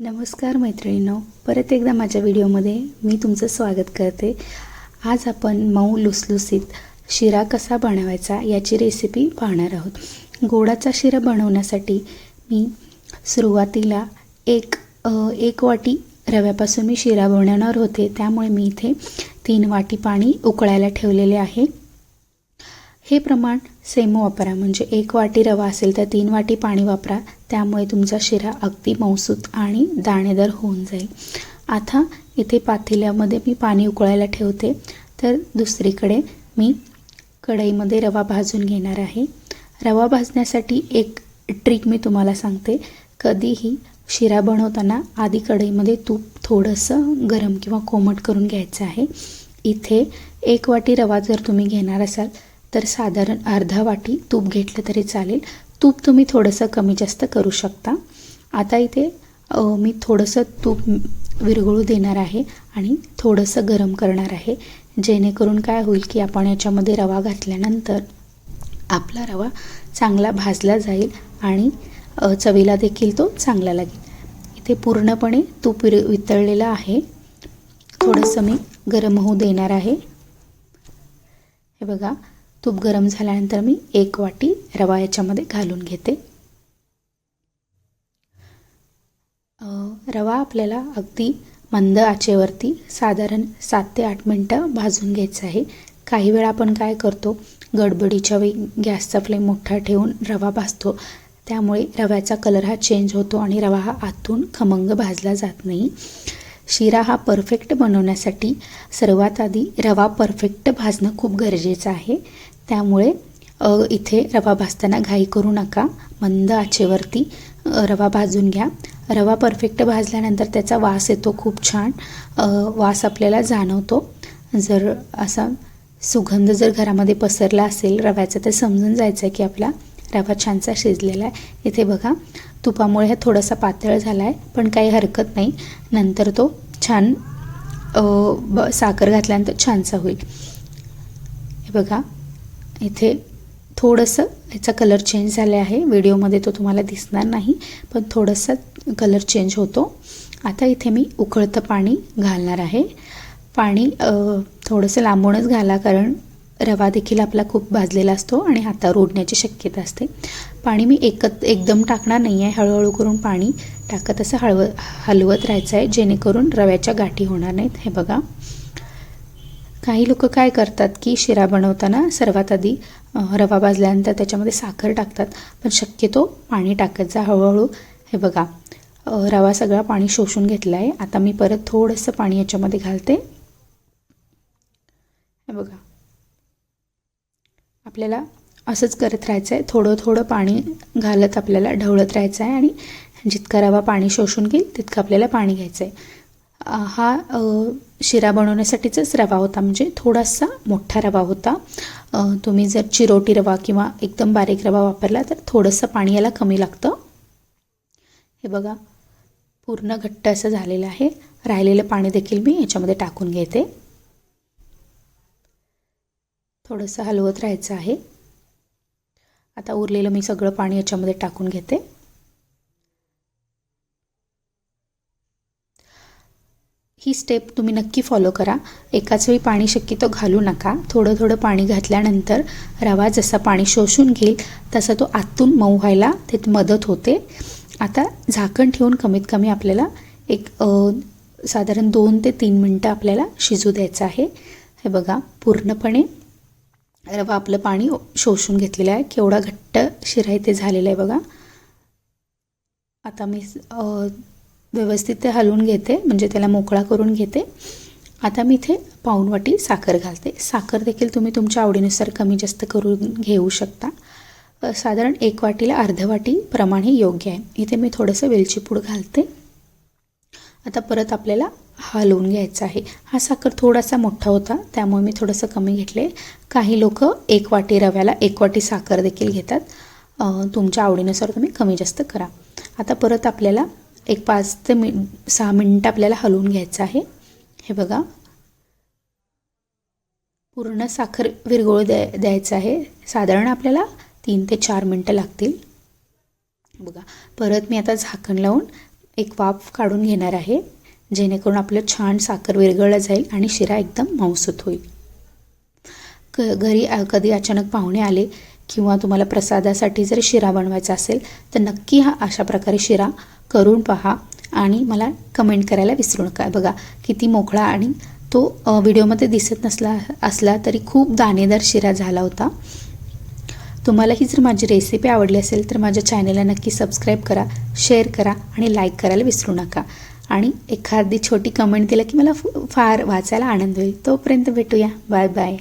नमस्कार मैत्रिणींनो परत एकदा माझ्या व्हिडिओमध्ये मी तुमचं स्वागत करते. आज आपण मऊ लुसलुसीत शिरा कसा बनवायचा याची रेसिपी पाहणार आहोत. गोडाचा शिरा बनवण्यासाठी मी सुरुवातीला एक एक वाटी रव्यापासून मी शिरा बनवणार होते. त्यामुळे मी इथे तीन वाटी पाणी उकळायला ठेवलेले आहे. हे प्रमाण सेम वापरा. म्हणजे एक वाटी रवा असेल तर तीन वाटी पाणी वापरा. त्यामुळे तुमचा शिरा अगदी मौसूत आणि दाणेदार होऊन जाईल. आता इथे पातेल्यामध्ये मी पाणी उकळायला ठेवते. तर दुसरीकडे मी कढईमध्ये रवा भाजून घेणार आहे. रवा भाजण्यासाठी एक ट्रिक मी तुम्हाला सांगते. कधीही शिरा बनवताना आधी कढईमध्ये तूप थोडंसं गरम किंवा कोमट करून घ्यायचं आहे. इथे एक वाटी रवा जर तुम्ही घेणार असाल तर साधारण अर्धा वाटी तूप घेतलं तरी चालेल. तूप तुम्ही थोडंसं कमी जास्त करू शकता. आता इथे मी थोडंसं तूप विरघळू देणार आहे आणि थोडंसं गरम करणार आहे. जेणेकरून काय होईल की आपण याच्यामध्ये रवा घातल्यानंतर आपला रवा चांगला भाजला जाईल आणि चवीला देखील तो चांगला लागेल. इथे पूर्णपणे तूप विर वितळलेलं आहे. थोडंसं मी गरम होऊ देणार आहे. हे बघा तूप गरम झाल्यानंतर मी एक वाटी रवा याच्यामध्ये घालून घेते. रवा आपल्याला अगदी मंद आचेवरती साधारण सात ते आठ मिनटं भाजून घ्यायचं आहे. काही वेळा आपण काय करतो गडबडीच्या वेळी गॅसचा फ्लेम मोठा ठेवून रवा भाजतो. त्यामुळे रव्याचा कलर हा चेंज होतो आणि रवा हा आतून खमंग भाजला जात नाही. शिरा हा परफेक्ट बनवण्यासाठी सर्वात आधी रवा परफेक्ट भाजणं खूप गरजेचं आहे. त्यामुळे इथे रवा भाजताना घाई करू नका. मंद आचेवरती रवा भाजून घ्या. रवा परफेक्ट भाजल्यानंतर त्याचा वास येतो खूप छान. वास आपल्याला जाणवतो. जर असा सुगंध जर घरामध्ये पसरला असेल रव्याचा तर समजून जायचं आहे की आपला रवा छानसा शिजलेला आहे. इथे बघा तुपामुळे हा थोडासा पातळ झाला आहे पण काही हरकत नाही. नंतर तो छान ब साखर घातल्यानंतर छानसा होईल. हे बघा इथे थोडंसं याचा कलर चेंज झाला आहे. व्हिडिओमध्ये तो तुम्हाला दिसणार नाही पण थोडंसं कलर चेंज होतो. आता इथे मी उकळतं पाणी घालणार आहे. पाणी थोडंसं लांबूनच घाला कारण रवा देखील आपला खूप भाजलेला असतो आणि हातावर ओढण्याची शक्यता असते. पाणी मी एकत एकदम टाकणार नाही आहे. हळूहळू करून पाणी टाकत असं हळव हलवत राहायचं आहे जेणेकरून रव्याच्या गाठी होणार नाहीत. हे बघा. काही लोक काय करतात की शिरा बनवताना सर्वात आधी रवा भाजल्यानंतर त्याच्यामध्ये साखर टाकतात. पण शक्यतो पाणी टाकत जा हळूहळू. हे बघा रवा सगळा पाणी शोषून घेतला आहे आता मी परत थोडंसं पाणी याच्यामध्ये घालते. हे बघा. आपल्याला असंच करत राहायचं आहे थोडं थोडं पाणी घालत आपल्याला ढवळत राहायचं आहे आणि जितका रवा पाणी शोषून घेईल तितकं आपल्याला पाणी घ्यायचं आहे हा शिरा बनवण्यासाठीचाच रवा होता. म्हणजे थोडासा मोठा रवा होता. तुम्ही जर चिरोटी रवा किंवा एकदम बारीक रवा वापरला तर थोडंसं पाणी याला कमी लागतं. हे बघा पूर्ण घट्ट असं झालेलं आहे. राहिलेलं पाणी देखील मी याच्यामध्ये टाकून घेते. थोडंसं हलवत राहायचं आहे. आता उरलेलं मी सगळं पाणी याच्यामध्ये टाकून घेते. ही स्टेप तुम्ही नक्की फॉलो करा. एकाच वेळी पाणी शक्यतो घालू नका. थोडं थोडं पाणी घातल्यानंतर रवा जसा पाणी शोषून घेईल तसा तो आतून मऊ व्हायला ते मदत होते. आता झाकण ठेवून कमीत कमी आपल्याला एक साधारण दोन ते तीन मिनटं आपल्याला शिजू द्यायचं आहे. हे बघा पूर्णपणे रवा आपलं पाणी शोषून घेतलेलं आहे. केवढा घट्ट शिराय ते झालेलं आहे बघा. आता मी व्यवस्थित ते हलवून घेते म्हणजे त्याला मोकळा करून घेते. आता मी इथे पाऊण वाटी साखर घालते. साखर देखील तुम्ही तुमच्या आवडीनुसार कमी जास्त करून घेऊ शकता. साधारण एक वाटीला अर्ध वाटी प्रमाण हे योग्य आहे. इथे मी थोडंसं वेलचीपूड घालते. आता परत आपल्याला हलवून घ्यायचा आहे. हा साखर थोडासा मोठा होता त्यामुळे मी थोडंसं कमी घेतले. काही लोक एक वाटी रव्याला एक वाटी साखर देखील घेतात. तुमच्या आवडीनुसार तुम्ही कमी जास्त करा. आता परत आपल्याला एक पाच ते मि सहा मिनटं आपल्याला हलवून घ्यायचं आहे. हे बघा. पूर्ण साखर विरघळ द्या द्यायचं आहे. साधारण आपल्याला तीन ते चार मिनटं लागतील. बघा. परत मी आता झाकण लावून एक वाफ काढून घेणार आहे जेणेकरून आपलं छान साखर विरघळलं जाईल आणि शिरा एकदम मऊसूत होईल. क घरी कधी अचानक पाहुणे आले किंवा तुम्हाला प्रसादासाठी जर शिरा बनवायचा असेल तर नक्की हा अशा प्रकारे शिरा करून पहा आणि मला कमेंट करायला विसरू नका. बघा किती मोकळा आणि तो व्हिडिओमध्ये दिसत नसला असला तरी खूप दाणेदार शिरा झाला होता. तुम्हाला ही जर माझी रेसिपी आवडली असेल तर माझ्या चॅनलला नक्की सबस्क्राईब करा शेअर करा आणि लाईक करायला विसरू नका. आणि एखादी छोटी कमेंट दिलं की मला फ- फार वाचायला आनंद होईल. तोपर्यंत भेटूया. Bye bye